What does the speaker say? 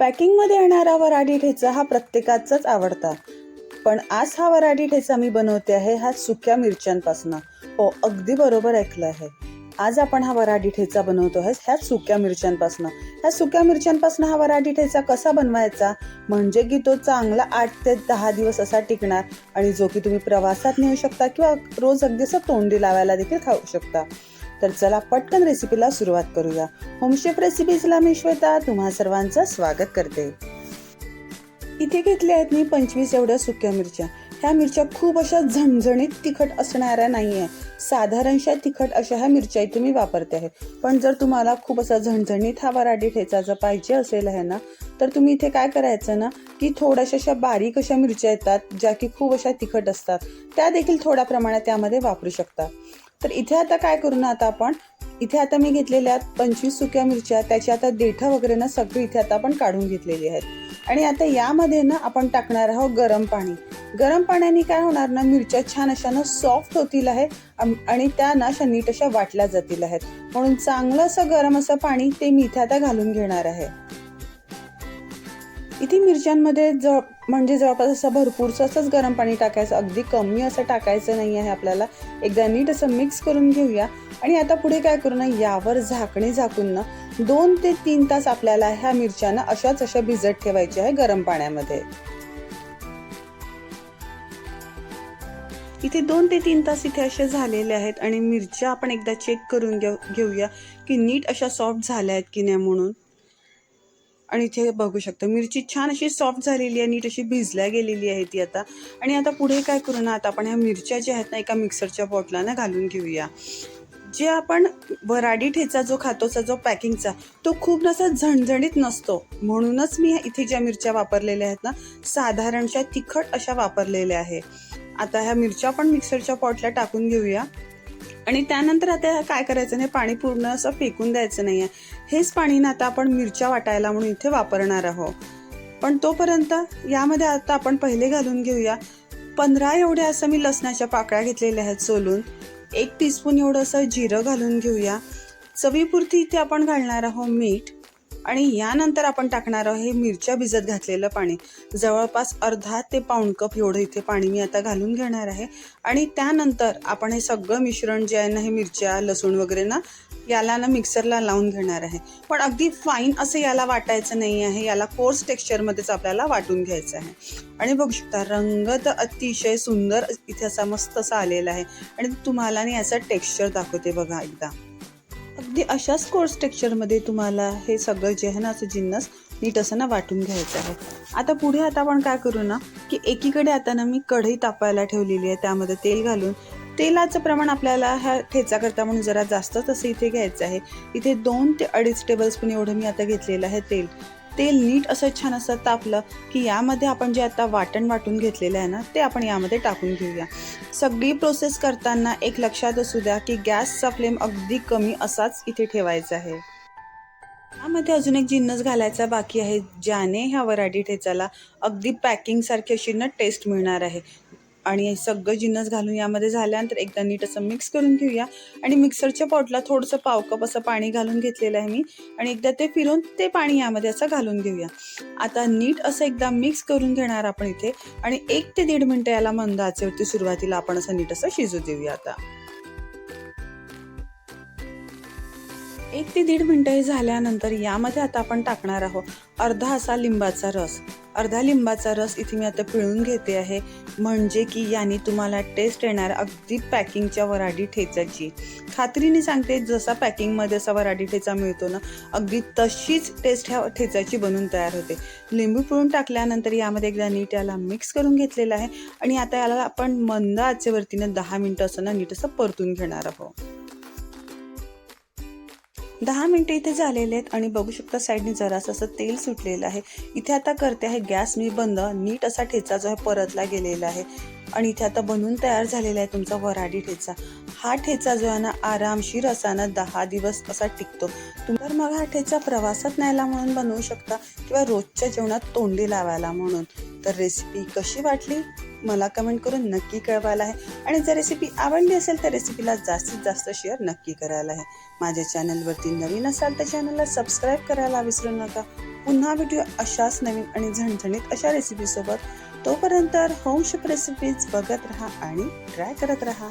पॅकिंगमध्ये येणारा वराडी ठेचा हा प्रत्येकाचाच आवडता. पण आज हा वराडी ठेचा मी बनवते आहे हा सुक्या मिरच्यांपासून. हो अगदी बरोबर ऐकलं आहे. आज आपण हा वराडी ठेचा बनवतो आहे ह्या सुक्या मिरच्यांपासून. ह्या सुक्या मिरच्यांपासून हा वराडी ठेचा कसा बनवायचा? म्हणजे की तो चांगला आठ ते दहा दिवस असा टिकणार आणि जो की तुम्ही प्रवासात नेऊ शकता किंवा रोज अगदी असं तोंडी लावायला देखील खाऊ शकता. तर चला पटकन रेसिपीला सुरुवात करूया. होमशेफ रेसिपीजला मी श्वेता तुम्हा सर्वांचं स्वागत करते. इथे घेतल्या आहेत मी पंचवीस एवढ्या सुक्या मिरच्या. ह्या मिरच्या खूप अशा झणझणीत तिखट असणाऱ्या नाही आहे साधारणशा तिखट अशा ह्या मिरच्या इथे मी वापरते आहे. पण जर तुम्हाला खूप असा झणझणीत हा वराडी ठेचा जर पाहिजे असेल आहे ना तर तुम्ही इथे काय करायचं ना की थोड्याशा अशा बारीक अशा मिरच्या येतात ज्या की खूप अशा तिखट असतात. त्या देखील थोड्या प्रमाणात त्यामध्ये वापरू शकता. तर इथे आता काय करू ना आता आपण? इथे आता मी घेतलेल्या पंचवीस सुक्या मिरच्या त्याची आता देठं वगैरे ना सगळी इथे आता आपण काढून घेतलेली आहेत. आणि आता यामध्ये ना आपण टाकणार आहोत गरम पाणी. गरम पाण्याने काय होणार ना मिरच्या छान अशा ना सॉफ्ट होतील आहे आणि त्या ना अशा नीट अशा वाटल्या जातील आहेत. म्हणून चांगलं असं गरम असं पाणी ते मी इथे आता घालून घेणार आहे. इथे मिरच्यांमध्ये ज म्हणजे जवळपास असं भरपूरचं असंच गरम पाणी टाकायचं. अगदी कमी असं टाकायचं नाही आहे आपल्याला. एकदा नीट असं मिक्स करून घेऊया. आणि आता पुढे काय करू ना यावर झाकणे झाकून ना दोन ते तीन तास आपल्याला ह्या मिरच्यांना अशाच अशा भिजत ठेवायच्या आहे गरम पाण्यामध्ये. इथे दोन ते तीन तास इथे असे झालेले आहेत आणि मिरच्या आपण एकदा चेक करून घेऊ घेऊया की नीट अशा सॉफ्ट झाल्या आहेत की नाही म्हणून. आणि इथे बघू शकता मिरची छान अशी सॉफ्ट झालेली आहे नीट अशी भिजल्या गेलेली आहे ती आता. आणि आता पुढे काय करू ना आता आपण ह्या मिरच्या ज्या आहेत ना एका मिक्सरच्या बॉटला ना घालून घेऊया. जे आपण वराडी ठेचा जो खातोचा जो पॅकिंगचा तो खूप असा झणझणीत नसतो. म्हणूनच मी इथे ज्या मिरच्या वापरलेल्या आहेत ना साधारणशा तिखट अशा वापरलेल्या आहे. आता ह्या मिरच्या पण मिक्सरच्या पॉटला टाकून घेऊया. आणि त्यानंतर आता काय करायचं नाही पाणी पूर्ण असं फेकून द्यायचं नाही आहे हेच पाणी ना आता आपण मिरच्या वाटायला म्हणून इथे वापरणार आहोत. पण तोपर्यंत यामध्ये आता आपण पहिले घालून घेऊया. पंधरा एवढ्या असं मी लसणाच्या पाकळ्या घेतलेल्या आहेत सोलून. एक टीस्पून एवढं असं जिरं घालून घेऊया. चवीपुरती इथे आपण घालणार आहोत मीठ. आणि यानंतर आपण टाकणार आहोत हे मिरच्या भिजत घातलेलं पाणी. जवळपास अर्धा ते पाऊण कप एवढं इथे पाणी मी आता घालून घेणार आहे. आणि त्यानंतर आपण हे सगळं मिश्रण जे आहे ना हे मिरच्या लसूण वगैरे ना याला ना मिक्सरला लावून घेणार आहे. पण अगदी फाईन असं याला वाटायचं नाही आहे. याला कोर्स टेक्स्चरमध्येच आपल्याला वाटून घ्यायचं आहे. आणि बघू शकता रंग तर अतिशय सुंदर इथे असा मस्त असा आलेला आहे. आणि तुम्हाला ना याचं टेक्स्चर दाखवते बघा एकदा. अगदी अशाच कोर्स टेक्स्चरमध्ये तुम्हाला हे सगळं जे आहे ना असं जिन्नस नीट असं ना वाटून घ्यायचं आहे. आता पुढे आता आपण काय करू ना की एकीकडे आता ना मी कढई तापायला ठेवलेली आहे त्यामध्ये तेल घालून. तेलाचं प्रमाण आपल्याला ह्या ठेचा करता म्हणून जरा जास्तच असं इथे घ्यायचं आहे. इथे दोन ते अडीच टेबलस्पून एवढं मी आता घेतलेलं आहे तेल. तेल नीट असं छान असं तापलं की यामध्ये आपण जे आता वाटण वाटून घेतलेलं आहे ना ते आपण यामध्ये टाकून घेऊया. सगळी प्रोसेस करताना एक लक्षात असू द्या की गॅसचा फ्लेम अगदी कमी असाच इथे ठेवायचा आहे. यामध्ये अजून एक जिन्नस घालायचा बाकी आहे ज्याने ह्या वराडी ठेचाला अगदी पॅकिंगसारखी अशी ना टेस्ट मिळणार आहे. आणि सगळं जिन्नस घालून यामध्ये झाल्यानंतर एकदा नीट असं मिक्स करून घेऊया. आणि मिक्सरच्या पॉटला थोडंसं पाव कप असं पाणी घालून घेतलेलं आहे मी. आणि एकदा ते फिरून ते पाणी यामध्ये असं घालून घेऊया. आता नीट असं एकदा मिक्स करून घेणार आपण इथे. आणि एक ते दीड मिनटं याला मंद आचेवरती सुरुवातीला आपण असं नीट असं शिजू देऊया आता. एक ते दीड मिनटं हे झाल्यानंतर यामध्ये आता आपण टाकणार आहोत अर्धा असा लिंबाचा रस. अर्धा लिंबाचा रस इथे मी आता पिळून घेते आहे. म्हणजे की याने तुम्हाला टेस्ट येणार अगदी पॅकिंगच्या वराडी ठेचाची. खात्रीने सांगते जसा पॅकिंगमध्ये असा वराडी ठेचा मिळतो ना अगदी तशीच टेस्ट ह्या ठेचाची बनून तयार होते. लिंबू पिळून टाकल्यानंतर यामध्ये एकदा नीट याला मिक्स करून घेतलेला आहे. आणि आता याला आपण मंद आचेवरतीनं दहा मिनटं असं ना नीट असं परतून घेणार आहोत. दहा मिनटं इथे झालेले आहेत आणि बघू शकता साईडने जरासं असं तेल सुटलेलं आहे. इथे आता करते आहे गॅस मी बंद. नीट असा ठेचा जो आहे परतला गेलेला आहे. आणि इथे आता बनवून तयार झालेला आहे तुमचा वराडी ठेचा. हा ठेचा जो आहे ना आरामशीर असा ना दहा दिवस असा टिकतो. तुम्ही तर मग हा ठेचा प्रवासात न्यायला म्हणून बनवू शकता किंवा रोजच्या जेवणात तोंडी लावायला म्हणून. तर रेसिपी कशी वाटली? मला कमेंट करून नक्की कळवायला आहे. आणि जर रेसिपी आवडली असेल तर रेसिपीला जास्तीत जास्त शेअर नक्की करायला आहे. माझ्या चॅनलवरती नवीन असाल तर चॅनलला सबस्क्राईब करायला विसरू नका. पुन्हा व्हिडिओ अशाच नवीन आणि झणझणीत अशा रेसिपीसोबत तोपर्यंत होम शेफ रेसिपीज बघत राहा आणि ट्राय करत राहा.